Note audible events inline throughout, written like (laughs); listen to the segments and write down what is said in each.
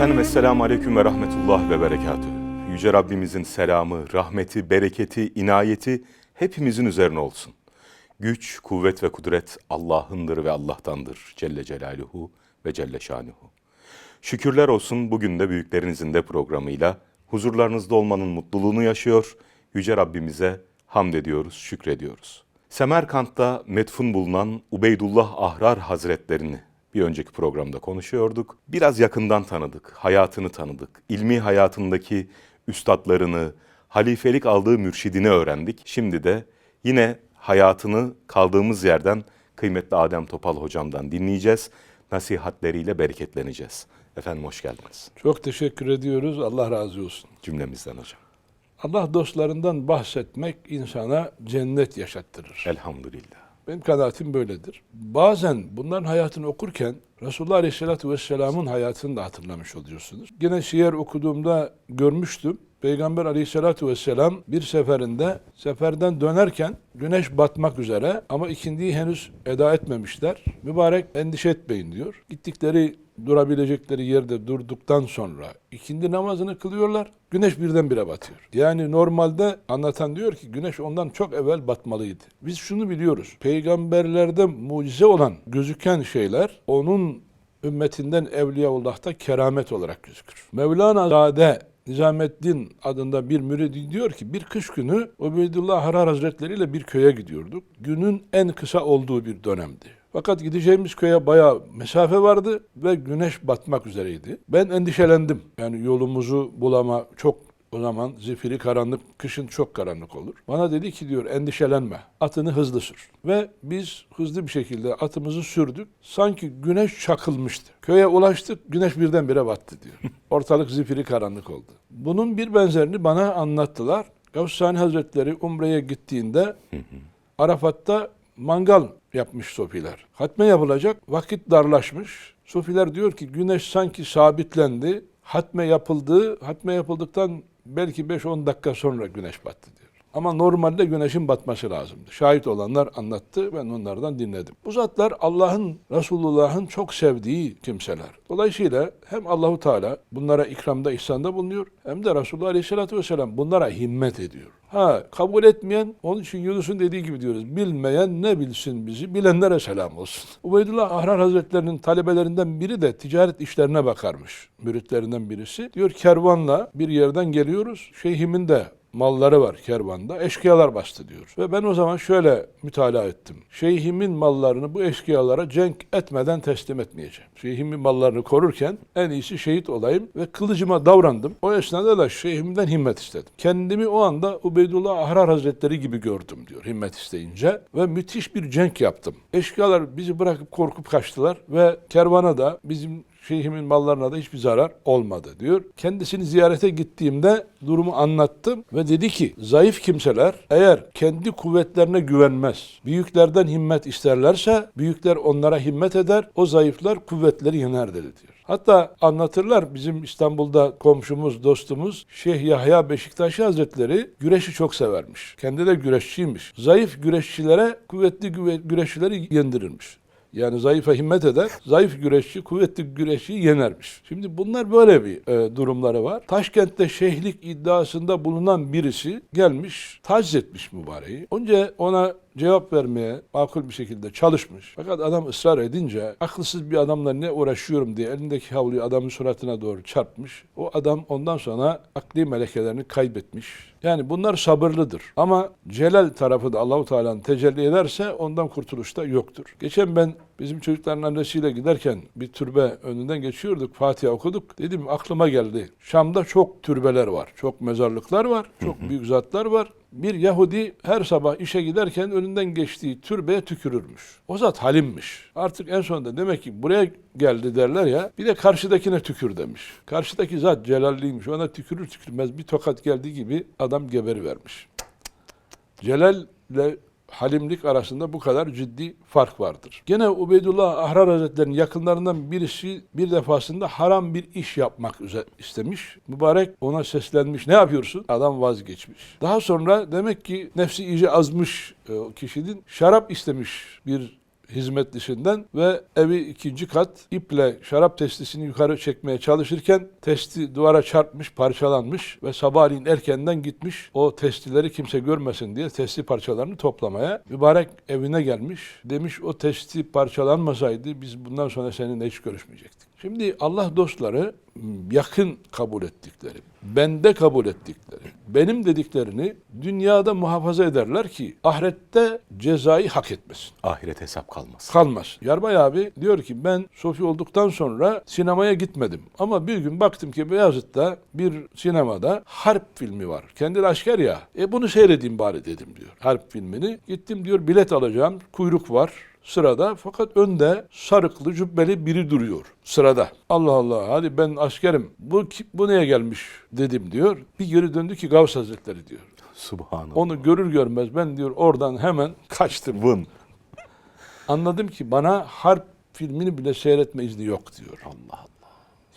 Efendim Esselamu Aleyküm ve Rahmetullah ve Berekatühü. Yüce Rabbimizin selamı, rahmeti, bereketi, inayeti hepimizin üzerine olsun. Güç, kuvvet ve kudret Allah'ındır ve Allah'tandır. Celle Celaluhu ve Celle Şanuhu. Şükürler olsun bugün de büyüklerinizin de programıyla huzurlarınızda olmanın mutluluğunu yaşıyor. Yüce Rabbimize hamd ediyoruz, şükrediyoruz. Semerkant'ta metfun bulunan Ubeydullah Ahrar Hazretlerini bir önceki programda konuşuyorduk. Biraz yakından tanıdık, hayatını tanıdık. İlmi hayatındaki üstadlarını, halifelik aldığı mürşidini öğrendik. Şimdi de yine hayatını kaldığımız yerden kıymetli Adem Topal hocamdan dinleyeceğiz. Nasihatleriyle bereketleneceğiz. Efendim hoş geldiniz Çok teşekkür ediyoruz. Allah razı olsun. cümlemizden hocam. Allah dostlarından bahsetmek insana cennet yaşattırır. Elhamdülillah. Benim kanaatim böyledir. Bazen bunların hayatını okurken Resulullah Aleyhisselatü Vesselam'ın hayatını da hatırlamış oluyorsunuz. Yine şiir okuduğumda görmüştüm. Peygamber Aleyhisselatü Vesselam bir seferinde seferden dönerken güneş batmak üzere ama ikindiyi henüz eda etmemişler. Mübarek endişe etmeyin diyor. Gittikleri durabilecekleri yerde durduktan sonra ikindi namazını kılıyorlar. Güneş birdenbire batıyor. Yani normalde anlatan diyor ki güneş ondan çok evvel batmalıydı. Biz şunu biliyoruz. Peygamberlerde mucize olan gözüken şeyler onun ümmetinden Evliyaullah'ta keramet olarak gözükür. Mevlana Zade Nizamettin adında bir müridi diyor ki bir kış günü Ubeydullah Harar Hazretleri ile bir köye gidiyorduk. Günün en kısa olduğu bir dönemdi. Fakat gideceğimiz köye bayağı mesafe vardı ve güneş batmak üzereydi. Ben endişelendim. Yani yolumuzu bulama çok o zaman zifiri karanlık, kışın çok karanlık olur. Bana dedi ki diyor endişelenme, atını hızlı sür. Ve biz hızlı bir şekilde atımızı sürdük. Sanki güneş çakılmıştı. Köye ulaştık, güneş birdenbire battı diyor. (laughs) Ortalık zifiri karanlık oldu. Bunun bir benzerini bana anlattılar. Gavsani Hazretleri Umre'ye gittiğinde Arafat'ta mangal yapmış sofiler. Hatme yapılacak, vakit darlaşmış. Sofiler diyor ki güneş sanki sabitlendi. Hatme yapıldı, hatme yapıldıktan belki 5-10 dakika sonra güneş battı diyor. Ama normalde güneşin batması lazımdı. Şahit olanlar anlattı, ben onlardan dinledim. Bu zatlar Allah'ın, Resulullah'ın çok sevdiği kimseler. Dolayısıyla hem Allahu Teala bunlara ikramda, ihsanda bulunuyor, hem de Resulullah Aleyhisselatü Vesselam bunlara himmet ediyor. Ha kabul etmeyen, onun için Yunus'un dediği gibi diyoruz, bilmeyen ne bilsin bizi, bilenlere selam olsun. (laughs) Ubeydullah Ahrar Hazretlerinin talebelerinden biri de ticaret işlerine bakarmış, müritlerinden birisi. Diyor kervanla bir yerden geliyoruz, şeyhimin de malları var kervanda. Eşkıyalar bastı diyor. Ve ben o zaman şöyle mütalaa ettim. Şeyhimin mallarını bu eşkıyalara cenk etmeden teslim etmeyeceğim. Şeyhimin mallarını korurken en iyisi şehit olayım ve kılıcıma davrandım. O esnada da şeyhimden himmet istedim. Kendimi o anda Ubeydullah Ahrar Hazretleri gibi gördüm diyor himmet isteyince ve müthiş bir cenk yaptım. Eşkıyalar bizi bırakıp korkup kaçtılar ve kervana da bizim şeyhimin mallarına da hiçbir zarar olmadı diyor. Kendisini ziyarete gittiğimde durumu anlattım ve dedi ki zayıf kimseler eğer kendi kuvvetlerine güvenmez, büyüklerden himmet isterlerse büyükler onlara himmet eder, o zayıflar kuvvetleri yener dedi diyor. Hatta anlatırlar bizim İstanbul'da komşumuz, dostumuz Şeyh Yahya Beşiktaşi Hazretleri güreşi çok severmiş. Kendi de güreşçiymiş. Zayıf güreşçilere kuvvetli güreşçileri yendirirmiş. Yani zayıfa himmet eder, zayıf güreşçi kuvvetli güreşçiyi yenermiş. Şimdi bunlar böyle bir e, durumları var. Taşkent'te şeyhlik iddiasında bulunan birisi gelmiş, taciz etmiş mübareği. Önce ona cevap vermeye makul bir şekilde çalışmış. Fakat adam ısrar edince akılsız bir adamla ne uğraşıyorum diye elindeki havluyu adamın suratına doğru çarpmış. O adam ondan sonra akli melekelerini kaybetmiş. Yani bunlar sabırlıdır. Ama Celal tarafı da Allahu Teala'nın tecelli ederse ondan kurtuluş da yoktur. Geçen ben bizim çocukların annesiyle giderken bir türbe önünden geçiyorduk. Fatiha okuduk. Dedim aklıma geldi. Şam'da çok türbeler var. Çok mezarlıklar var. Çok büyük zatlar var. Bir Yahudi her sabah işe giderken önünden geçtiği türbeye tükürürmüş. O zat halimmiş. Artık en sonunda demek ki buraya geldi derler ya bir de karşıdakine tükür demiş. Karşıdaki zat celalliymiş. Ona tükürür tükürmez bir tokat geldiği gibi adam geberi vermiş. Celal ile halimlik arasında bu kadar ciddi fark vardır. Gene Ubeydullah Ahrar Hazretleri'nin yakınlarından birisi bir defasında haram bir iş yapmak istemiş. Mübarek ona seslenmiş. Ne yapıyorsun? Adam vazgeçmiş. Daha sonra demek ki nefsi iyice azmış e, o kişinin. Şarap istemiş bir hizmetlisinden ve evi ikinci kat iple şarap testisini yukarı çekmeye çalışırken testi duvara çarpmış, parçalanmış ve sabahleyin erkenden gitmiş o testileri kimse görmesin diye testi parçalarını toplamaya. Mübarek evine gelmiş. Demiş o testi parçalanmasaydı biz bundan sonra seninle hiç görüşmeyecektik. Şimdi Allah dostları yakın kabul ettikleri, bende kabul ettikleri, benim dediklerini dünyada muhafaza ederler ki ahirette cezayı hak etmesin. Ahiret hesap kalmasın. Kalmaz. Yarbay abi diyor ki ben Sofi olduktan sonra sinemaya gitmedim. Ama bir gün baktım ki Beyazıt'ta bir sinemada harp filmi var. Kendi asker ya. E bunu seyredeyim bari dedim diyor. Harp filmini. Gittim diyor bilet alacağım. Kuyruk var sırada fakat önde sarıklı cübbeli biri duruyor sırada. Allah Allah hadi ben askerim bu, bu neye gelmiş dedim diyor. Bir geri döndü ki Gavs Hazretleri diyor. Subhanallah. Onu görür görmez ben diyor oradan hemen kaçtım. Vın. Anladım ki bana harp filmini bile seyretme izni yok diyor. Allah Allah.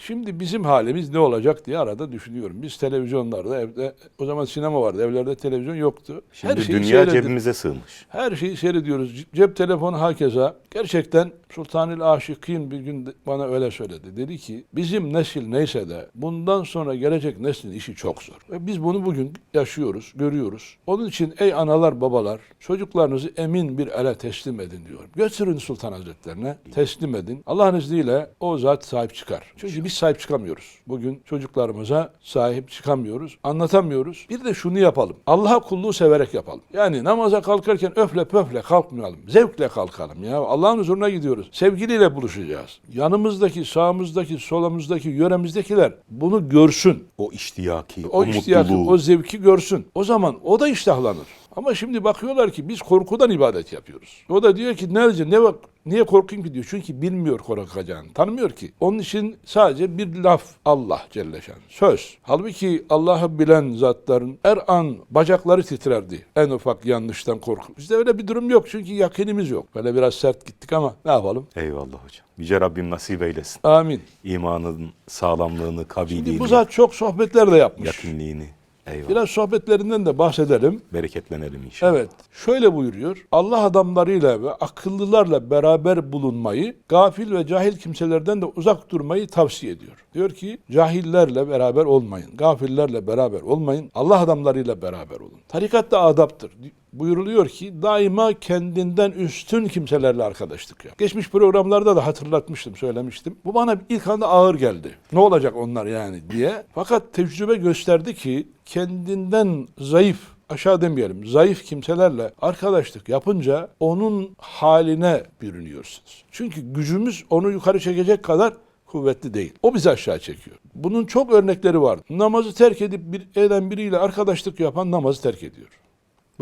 Şimdi bizim halimiz ne olacak diye arada düşünüyorum. Biz televizyonlarda evde o zaman sinema vardı. Evlerde televizyon yoktu. Şimdi dünya seyredip- cebimize sığmış. her şeyi seyrediyoruz. Cep telefonu hakeza. Gerçekten Sultanül Aşıkîn bir gün bana öyle söyledi. Dedi ki bizim nesil neyse de bundan sonra gelecek neslin işi çok zor. Ve biz bunu bugün yaşıyoruz, görüyoruz. Onun için ey analar babalar çocuklarınızı emin bir ele teslim edin diyorum. Götürün Sultan Hazretlerine teslim edin. Allah'ın izniyle o zat sahip çıkar. Çünkü biz sahip çıkamıyoruz. Bugün çocuklarımıza sahip çıkamıyoruz, anlatamıyoruz. Bir de şunu yapalım. Allah'a kulluğu severek yapalım. Yani namaza kalkarken öfle pöfle kalkmayalım. Zevkle kalkalım ya. Allah'ın huzuruna gidiyoruz. Sevgiliyle buluşacağız. Yanımızdaki, sağımızdaki, solumuzdaki, yöremizdekiler bunu görsün. O iştiyaki, O, o, ihtiyacı, mutluluğu. o zevki görsün. O zaman o da iştahlanır. Ama şimdi bakıyorlar ki biz korkudan ibadet yapıyoruz. O da diyor ki nerede ne bak niye korkayım ki diyor. Çünkü bilmiyor korkacağını. Tanımıyor ki. Onun için sadece bir laf Allah Celle Şan. Söz. Halbuki Allah'ı bilen zatların her an bacakları titrerdi. En ufak yanlıştan korku. Bizde öyle bir durum yok. Çünkü yakinimiz yok. Böyle biraz sert gittik ama ne yapalım? Eyvallah hocam. Yüce Rabbim nasip eylesin. Amin. İmanın sağlamlığını, kabiliğini, Şimdi bu zat çok sohbetler de yapmış. yakınliğini. Eyvallah. Biraz sohbetlerinden de bahsedelim. Bereketlenelim inşallah. Evet. Şöyle buyuruyor. Allah adamlarıyla ve akıllılarla beraber bulunmayı, gafil ve cahil kimselerden de uzak durmayı tavsiye ediyor. Diyor ki cahillerle beraber olmayın. Gafillerle beraber olmayın. Allah adamlarıyla beraber olun. Tarikat da adaptır. Buyuruluyor ki daima kendinden üstün kimselerle arkadaşlık yap. Geçmiş programlarda da hatırlatmıştım, söylemiştim. Bu bana ilk anda ağır geldi. Ne olacak onlar yani diye. Fakat tecrübe gösterdi ki kendinden zayıf aşağı demeyelim zayıf kimselerle arkadaşlık yapınca onun haline bürünüyorsunuz. Çünkü gücümüz onu yukarı çekecek kadar kuvvetli değil. O bizi aşağı çekiyor. Bunun çok örnekleri var. Namazı terk edip bir eden biriyle arkadaşlık yapan namazı terk ediyor.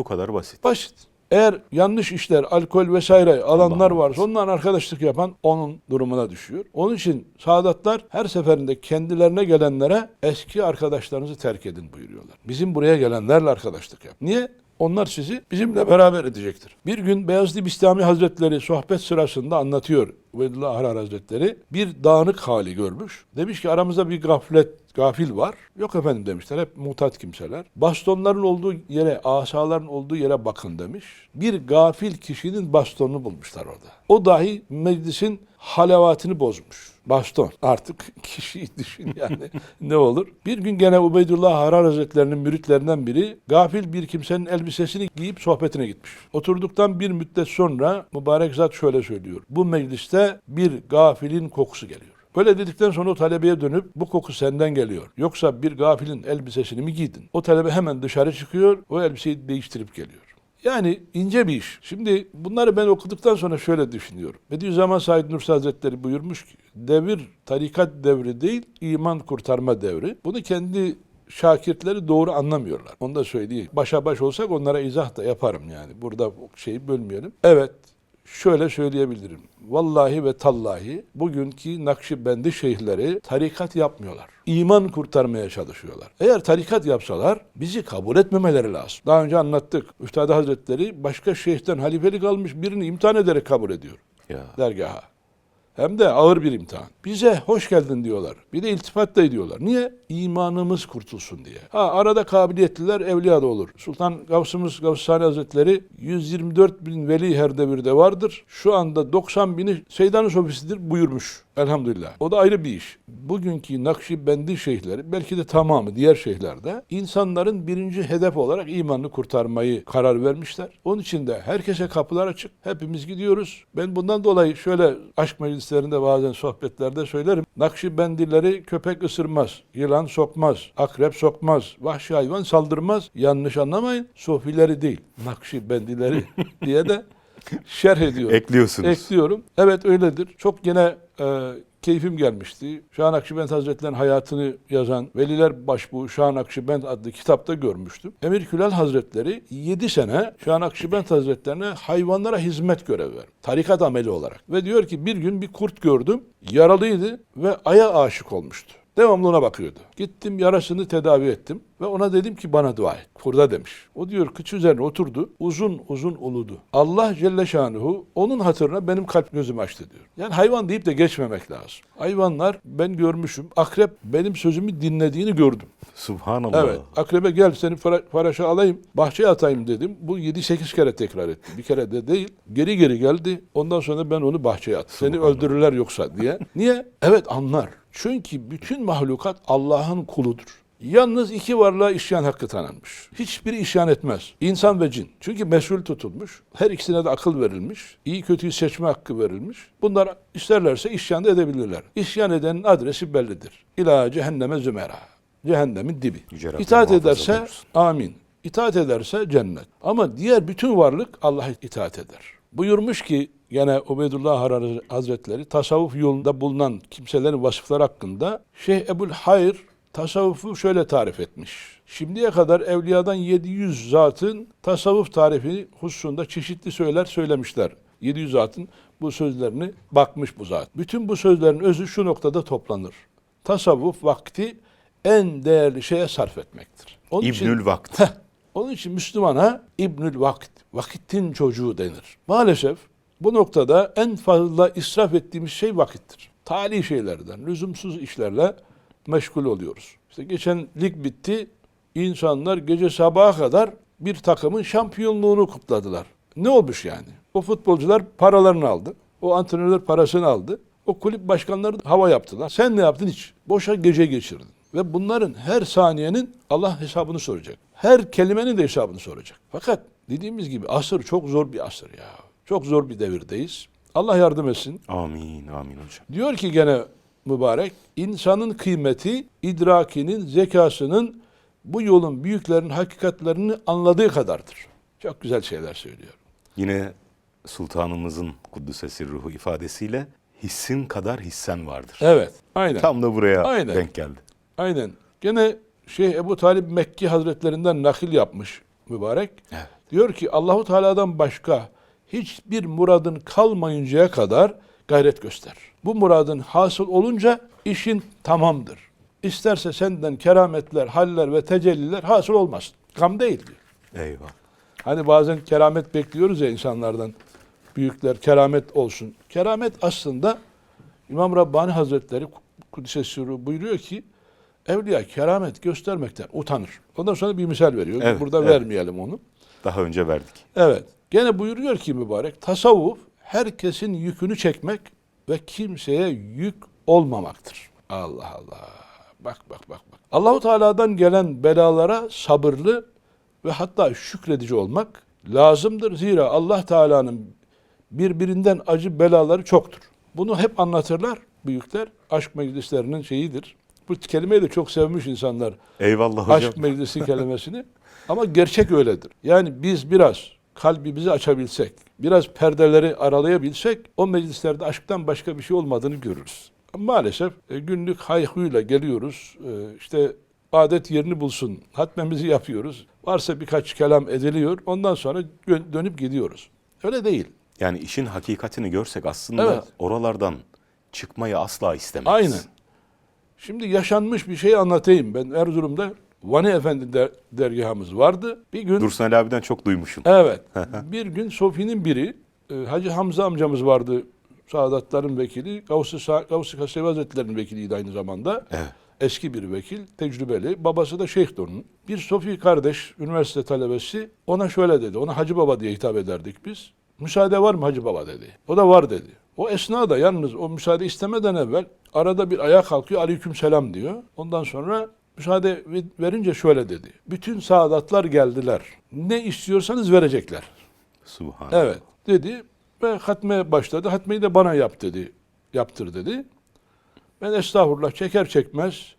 Bu kadar basit. Basit. Eğer yanlış işler, alkol vesaire alanlar varsa onunla arkadaşlık yapan onun durumuna düşüyor. Onun için saadatlar her seferinde kendilerine gelenlere eski arkadaşlarınızı terk edin buyuruyorlar. Bizim buraya gelenlerle arkadaşlık yap. Niye? Onlar sizi bizimle beraber edecektir. Bir gün Beyazlı Bistami Hazretleri sohbet sırasında anlatıyor. Ubeydullah Ahrar Hazretleri bir dağınık hali görmüş. Demiş ki aramızda bir gaflet, gafil var. Yok efendim demişler. Hep mutat kimseler. Bastonların olduğu yere, asaların olduğu yere bakın demiş. Bir gafil kişinin bastonunu bulmuşlar orada. O dahi meclisin halavatını bozmuş. Baston. Artık kişiyi (laughs) düşün yani ne olur. Bir gün gene Ubeydullah Harar Hazretlerinin müritlerinden biri gafil bir kimsenin elbisesini giyip sohbetine gitmiş. Oturduktan bir müddet sonra mübarek zat şöyle söylüyor. Bu mecliste bir gafilin kokusu geliyor. Böyle dedikten sonra o talebeye dönüp bu koku senden geliyor. Yoksa bir gafilin elbisesini mi giydin? O talebe hemen dışarı çıkıyor, o elbiseyi değiştirip geliyor. Yani ince bir iş. Şimdi bunları ben okuduktan sonra şöyle düşünüyorum. Bediüzzaman Said Nursi Hazretleri buyurmuş ki, devir tarikat devri değil, iman kurtarma devri. Bunu kendi şakirtleri doğru anlamıyorlar. Onu da söyleyeyim. Başa baş olsak onlara izah da yaparım yani. Burada şeyi bölmeyelim. Evet, şöyle söyleyebilirim. Vallahi ve tallahi bugünkü Nakşibendi şeyhleri tarikat yapmıyorlar. İman kurtarmaya çalışıyorlar. Eğer tarikat yapsalar bizi kabul etmemeleri lazım. Daha önce anlattık. Üstad Hazretleri başka şeyhten halifelik almış birini imtihan ederek kabul ediyor Ya. dergaha. Hem de ağır bir imtihan. Bize hoş geldin diyorlar. Bir de iltifat da ediyorlar. Niye? İmanımız kurtulsun diye. Ha arada kabiliyetliler evliya da olur. Sultan Gavsımız Gavsani Hazretleri 124 bin veli her devirde vardır. Şu anda 90 bini Seydan Sofisidir buyurmuş. Elhamdülillah. O da ayrı bir iş. Bugünkü Nakşibendi şeyhleri belki de tamamı diğer şeyhlerde insanların birinci hedef olarak imanını kurtarmayı karar vermişler. Onun için de herkese kapılar açık. Hepimiz gidiyoruz. Ben bundan dolayı şöyle aşk meclislerinde bazen sohbetlerde söylerim. Nakşibendileri köpek ısırmaz, yılan sokmaz, akrep sokmaz, vahşi hayvan saldırmaz. Yanlış anlamayın. Sofileri değil, Nakşibendileri (laughs) diye de şerh ediyorum. Ekliyorsunuz. Ekliyorum. Evet öyledir. Çok gene e, keyfim gelmişti. Şah Nakşibend Hazretleri'nin hayatını yazan Veliler Başbuğu Şah Nakşibend adlı kitapta görmüştüm. Emir Külal Hazretleri 7 sene Şah Nakşibend Hazretlerine hayvanlara hizmet görevi vermiş. Tarikat ameli olarak. Ve diyor ki bir gün bir kurt gördüm. Yaralıydı ve aya aşık olmuştu. Devamlı ona bakıyordu. Gittim yarasını tedavi ettim ve ona dedim ki bana dua et. Kurda demiş. O diyor kıç üzerine oturdu. Uzun uzun uludu. Allah Celle Şanuhu onun hatırına benim kalp gözümü açtı diyor. Yani hayvan deyip de geçmemek lazım. Hayvanlar ben görmüşüm. Akrep benim sözümü dinlediğini gördüm. Subhanallah. Evet. Akrebe gel seni fara- faraşa alayım. Bahçeye atayım dedim. Bu 7-8 kere tekrar etti. Bir kere de değil. Geri geri geldi. Ondan sonra ben onu bahçeye attım. Seni öldürürler yoksa diye. Niye? Evet anlar. Çünkü bütün mahlukat Allah'ın kuludur. Yalnız iki varlığa isyan hakkı tanınmış. Hiçbiri isyan etmez. İnsan ve cin. Çünkü mesul tutulmuş. Her ikisine de akıl verilmiş. İyi kötüyü seçme hakkı verilmiş. Bunlar isterlerse isyan da edebilirler. İsyan edenin adresi bellidir. İlâ cehenneme zümera. Cehennemin dibi. Yüce İtaat ederse amin. İtaat ederse cennet. Ama diğer bütün varlık Allah'a itaat eder. Buyurmuş ki gene Ubeydullah Harari Hazretleri tasavvuf yolunda bulunan kimselerin vasıfları hakkında Şeyh Ebul Hayr tasavvufu şöyle tarif etmiş. Şimdiye kadar evliyadan 700 zatın tasavvuf tarifi hususunda çeşitli söyler söylemişler. 700 zatın bu sözlerini bakmış bu zat. Bütün bu sözlerin özü şu noktada toplanır. Tasavvuf vakti en değerli şeye sarf etmektir. Onun için- İbnül Vakt. Heh, onun için Müslümana İbnül Vakit, vakitin çocuğu denir. Maalesef bu noktada en fazla israf ettiğimiz şey vakittir. Tali şeylerden, lüzumsuz işlerle meşgul oluyoruz. İşte geçen lig bitti, insanlar gece sabaha kadar bir takımın şampiyonluğunu kutladılar. Ne olmuş yani? O futbolcular paralarını aldı, o antrenörler parasını aldı, o kulüp başkanları hava yaptılar. Sen ne yaptın hiç? Boşa gece geçirdin. Ve bunların her saniyenin Allah hesabını soracak. Her kelimenin de hesabını soracak. Fakat dediğimiz gibi asır çok zor bir asır ya. Çok zor bir devirdeyiz. Allah yardım etsin. Amin, amin hocam. Diyor ki gene mübarek, insanın kıymeti, idrakinin, zekasının bu yolun büyüklerin hakikatlerini anladığı kadardır. Çok güzel şeyler söylüyor. Yine sultanımızın Kuddüsesi ruhu ifadesiyle hissin kadar hissen vardır. Evet, aynen. Tam da buraya Aynen. denk geldi. Aynen. Gene Şeyh Ebu Talib Mekki Hazretlerinden nakil yapmış mübarek. Evet. Diyor ki Allahu Teala'dan başka hiçbir muradın kalmayıncaya kadar gayret göster. Bu muradın hasıl olunca işin tamamdır. İsterse senden kerametler, haller ve tecelliler hasıl olmasın. Gam değil diyor. Eyvah. Hani bazen keramet bekliyoruz ya insanlardan. Büyükler keramet olsun. Keramet aslında İmam Rabbani Hazretleri Kudüs'e sürü buyuruyor ki evliya keramet göstermekten utanır. Ondan sonra bir misal veriyor. Evet, Burada evet. vermeyelim onu. Daha önce verdik. Evet. Gene buyuruyor ki mübarek tasavvuf herkesin yükünü çekmek ve kimseye yük olmamaktır. Allah Allah. Bak bak bak bak. Allahu Teala'dan gelen belalara sabırlı ve hatta şükredici olmak lazımdır. Zira Allah Teala'nın birbirinden acı belaları çoktur. Bunu hep anlatırlar büyükler. Aşk meclislerinin şeyidir. Bu kelimeyi de çok sevmiş insanlar. Eyvallah hocam. Aşk meclisi (laughs) kelimesini. Ama gerçek öyledir. Yani biz biraz kalbimizi açabilsek, biraz perdeleri aralayabilsek o meclislerde aşktan başka bir şey olmadığını görürüz. Maalesef e, günlük hayhuyla geliyoruz. E, işte adet yerini bulsun. Hatmemizi yapıyoruz. Varsa birkaç kelam ediliyor. Ondan sonra dön- dönüp gidiyoruz. Öyle değil. Yani işin hakikatini görsek aslında Evet. oralardan çıkmayı asla istemeyiz. Aynen. Şimdi yaşanmış bir şey anlatayım. Ben Erzurum'da Vani Efendi der- dergahımız vardı. Bir gün Dursun Ali abiden çok duymuşum. Evet. bir gün Sofi'nin biri, e, Hacı Hamza amcamız vardı Saadatların vekili Gavs-ı Gavs-ı Kasevi Hazretleri'nin vekiliydi aynı zamanda. Evet. Eski bir vekil, tecrübeli. Babası da şeyhti onun. Bir Sofi kardeş, üniversite talebesi ona şöyle dedi. Ona Hacı Baba diye hitap ederdik biz. Müsaade var mı Hacı Baba dedi. O da var dedi. O esnada yalnız o müsaade istemeden evvel arada bir ayağa kalkıyor aleyküm selam diyor. Ondan sonra müsaade verince şöyle dedi. Bütün saadatlar geldiler. Ne istiyorsanız verecekler. Subhanallah. Evet dedi ve hatme başladı. Hatmeyi de bana yap dedi. Yaptır dedi. Ben estağfurullah çeker çekmez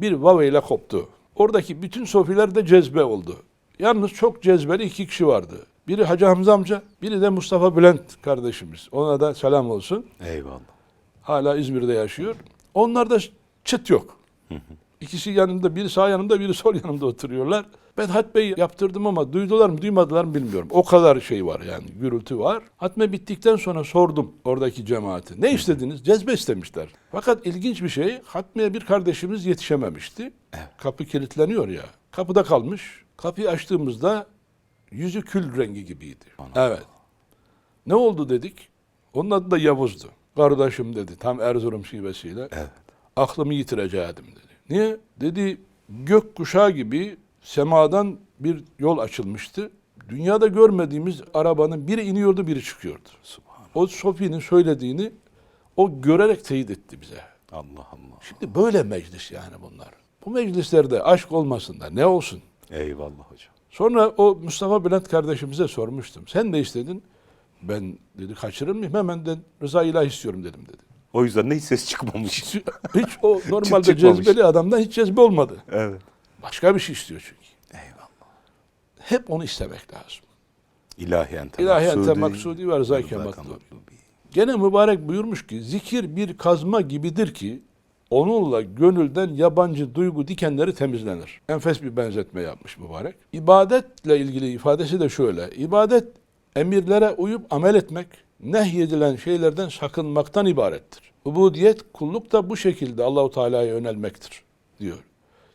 bir vav ile koptu. Oradaki bütün sofiler de cezbe oldu. Yalnız çok cezbeli iki kişi vardı. Biri Hacı Hamza amca, biri de Mustafa Bülent kardeşimiz. Ona da selam olsun. Eyvallah. Hala İzmir'de yaşıyor. Onlarda çıt yok. İkisi yanında, biri sağ yanımda, biri sol yanımda oturuyorlar. Ben hatmeyi yaptırdım ama duydular mı, duymadılar mı bilmiyorum. O kadar şey var yani, gürültü var. Hatme bittikten sonra sordum oradaki cemaati. Ne istediniz? Cezbe istemişler. Fakat ilginç bir şey, hatmeye bir kardeşimiz yetişememişti. Kapı kilitleniyor ya. Kapıda kalmış. Kapıyı açtığımızda yüzü kül rengi gibiydi. Evet. Ne oldu dedik. Onun adı da Yavuz'du. Kardeşim dedi tam Erzurum şivesiyle. Evet. Aklımı yitireceğim dedi. Niye? Dedi gök kuşağı gibi semadan bir yol açılmıştı. Dünyada görmediğimiz arabanın biri iniyordu biri çıkıyordu. Subhanallah. O Sofi'nin söylediğini o görerek teyit etti bize. Allah Allah. Şimdi böyle meclis yani bunlar. Bu meclislerde aşk olmasın da ne olsun? Eyvallah hocam. Sonra o Mustafa Bülent kardeşimize sormuştum. Sen ne istedin? Ben dedi kaçırır mıyım? Hemen de rıza ilahi istiyorum dedim dedi. O yüzden de hiç ses çıkmamış. Hiç, hiç o (laughs) normalde çıkmamış. cezbeli adamdan hiç cezbe olmadı. evet. Başka bir şey istiyor çünkü. Eyvallah. Hep onu istemek lazım. İlahi ente İlahi ente maksudi, ve matlubi. matlubi. Gene mübarek buyurmuş ki zikir bir kazma gibidir ki onunla gönülden yabancı duygu dikenleri temizlenir. Enfes bir benzetme yapmış mübarek. İbadetle ilgili ifadesi de şöyle. İbadet emirlere uyup amel etmek, nehyedilen şeylerden sakınmaktan ibarettir. Ubudiyet kulluk da bu şekilde Allahu Teala'ya yönelmektir diyor.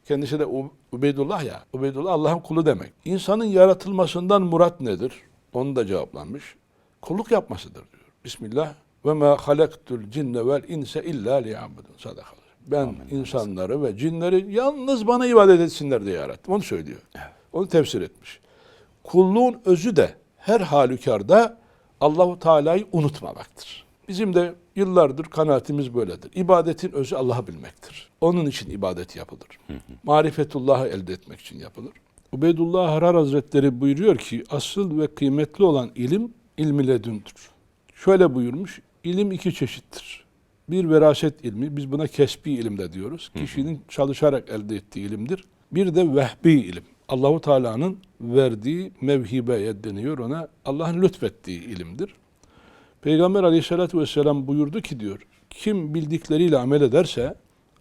Kendisi de Ubeydullah ya. Ubeydullah Allah'ın kulu demek. İnsanın yaratılmasından murat nedir? Onu da cevaplanmış. Kulluk yapmasıdır diyor. Bismillah ve ma halaktul cinne vel inse illa liyabudun. Sadaka. Ben insanları ve cinleri yalnız bana ibadet etsinler diye yarattım. Onu söylüyor. Onu tefsir etmiş. Kulluğun özü de her halükarda Allahu Teala'yı unutmamaktır. Bizim de yıllardır kanaatimiz böyledir. İbadetin özü Allah'ı bilmektir. Onun için ibadet yapılır. Marifetullah'ı elde etmek için yapılır. Ubeydullah Harar Hazretleri buyuruyor ki asıl ve kıymetli olan ilim ilmi ledündür. Şöyle buyurmuş, ilim iki çeşittir. Bir veraset ilmi, biz buna kesbi ilim de diyoruz. Kişinin çalışarak elde ettiği ilimdir. Bir de vehbi ilim. Allahu Teala'nın verdiği mevhibeye deniyor ona. Allah'ın lütfettiği ilimdir. Peygamber aleyhissalatü vesselam buyurdu ki diyor, kim bildikleriyle amel ederse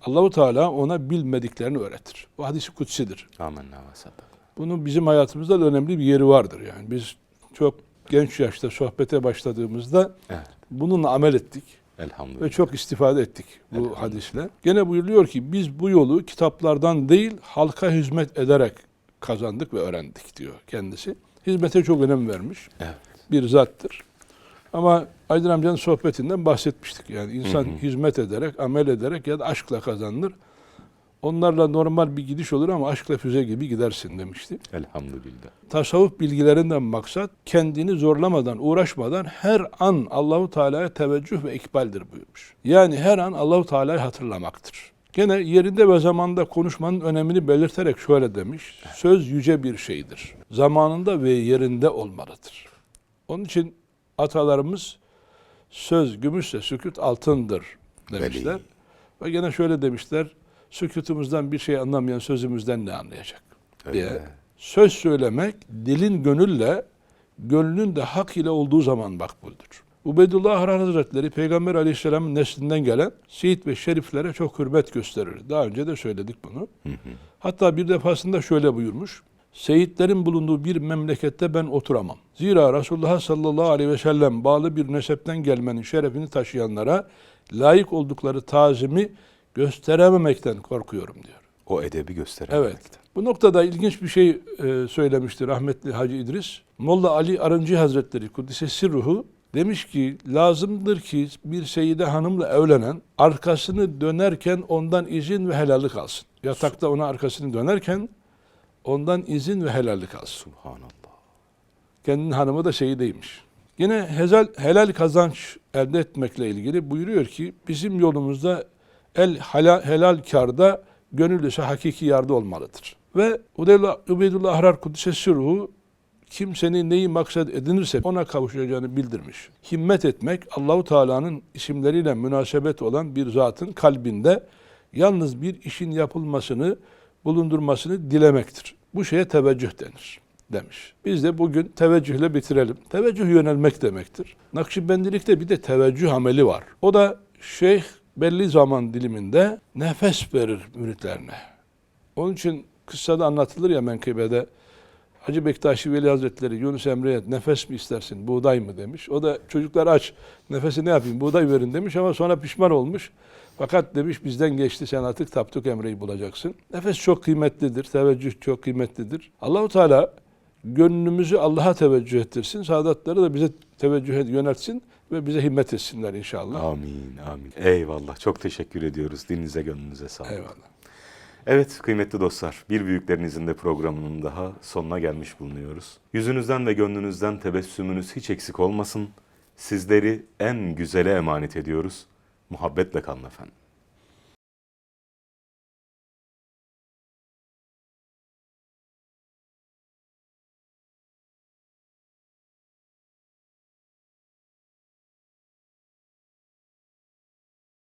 Allahu Teala ona bilmediklerini öğretir. Bu hadisi kutsidir. Saddaka. Bunun bizim hayatımızda da önemli bir yeri vardır yani. Biz çok genç yaşta sohbete başladığımızda Evet. bununla amel ettik Elhamdülillah. ve çok istifade ettik bu hadisle. Gene buyuruluyor ki biz bu yolu kitaplardan değil halka hizmet ederek kazandık ve öğrendik diyor kendisi. Hizmete çok önem vermiş Evet. bir zattır. Ama Aydın amcanın sohbetinden bahsetmiştik. Yani insan hizmet ederek, amel ederek ya da aşkla kazanılır. Onlarla normal bir gidiş olur ama aşkla füze gibi gidersin demişti. Elhamdülillah. Tasavvuf bilgilerinden maksat kendini zorlamadan, uğraşmadan her an Allahu Teala'ya teveccüh ve ikbaldir buyurmuş. Yani her an Allahu Teala'yı hatırlamaktır. Gene yerinde ve zamanda konuşmanın önemini belirterek şöyle demiş. Söz yüce bir şeydir. Zamanında ve yerinde olmalıdır. Onun için atalarımız söz gümüşse sükut altındır demişler. Veli. Ve gene şöyle demişler. Sükutumuzdan bir şey anlamayan sözümüzden ne anlayacak? diye. Öyle. Söz söylemek dilin gönülle, gönlün de hak ile olduğu zaman makbuldür. Ubeydullah Harar Hazretleri Peygamber Aleyhisselam'ın neslinden gelen Seyit ve Şeriflere çok hürmet gösterir. Daha önce de söyledik bunu. Hatta bir defasında şöyle buyurmuş. Seyitlerin bulunduğu bir memlekette ben oturamam. Zira Resulullah sallallahu aleyhi ve sellem bağlı bir nesepten gelmenin şerefini taşıyanlara layık oldukları tazimi gösterememekten korkuyorum diyor. O edebi gösteren. Evet. Bu noktada ilginç bir şey e, söylemişti rahmetli Hacı İdris. Molla Ali Arıncı Hazretleri Kuddise Sirruhu Demiş ki lazımdır ki bir seyide hanımla evlenen arkasını dönerken ondan izin ve helallik alsın. Yatakta ona arkasını dönerken ondan izin ve helallik alsın. Subhanallah. Kendinin hanımı da seyideymiş. Yine helal, helal kazanç elde etmekle ilgili buyuruyor ki bizim yolumuzda el helal, helal karda gönül ise hakiki yardı olmalıdır. Ve Ubeydullah, Ahrar Kudüs'e ruhu kimsenin neyi maksat edinirse ona kavuşacağını bildirmiş. Himmet etmek Allahu Teala'nın isimleriyle münasebet olan bir zatın kalbinde yalnız bir işin yapılmasını, bulundurmasını dilemektir. Bu şeye teveccüh denir demiş. Biz de bugün teveccühle bitirelim. Teveccüh yönelmek demektir. Nakşibendilikte bir de teveccüh ameli var. O da şeyh belli zaman diliminde nefes verir müritlerine. Onun için kıssada anlatılır ya menkıbede Hacı Bektaşi Veli Hazretleri Yunus Emre'ye nefes mi istersin, buğday mı demiş. O da çocuklar aç, nefesi ne yapayım, buğday verin demiş ama sonra pişman olmuş. Fakat demiş bizden geçti sen artık Tapduk Emre'yi bulacaksın. Nefes çok kıymetlidir, teveccüh çok kıymetlidir. Allahu Teala gönlümüzü Allah'a teveccüh ettirsin, saadatları da bize teveccüh yöneltsin ve bize himmet etsinler inşallah. Amin, amin. Eyvallah. Çok teşekkür ediyoruz. Dilinize, gönlünüze sağlık. Eyvallah. Evet kıymetli dostlar, Bir Büyüklerinizin de programının daha sonuna gelmiş bulunuyoruz. Yüzünüzden ve gönlünüzden tebessümünüz hiç eksik olmasın. Sizleri en güzele emanet ediyoruz. Muhabbetle kalın efendim.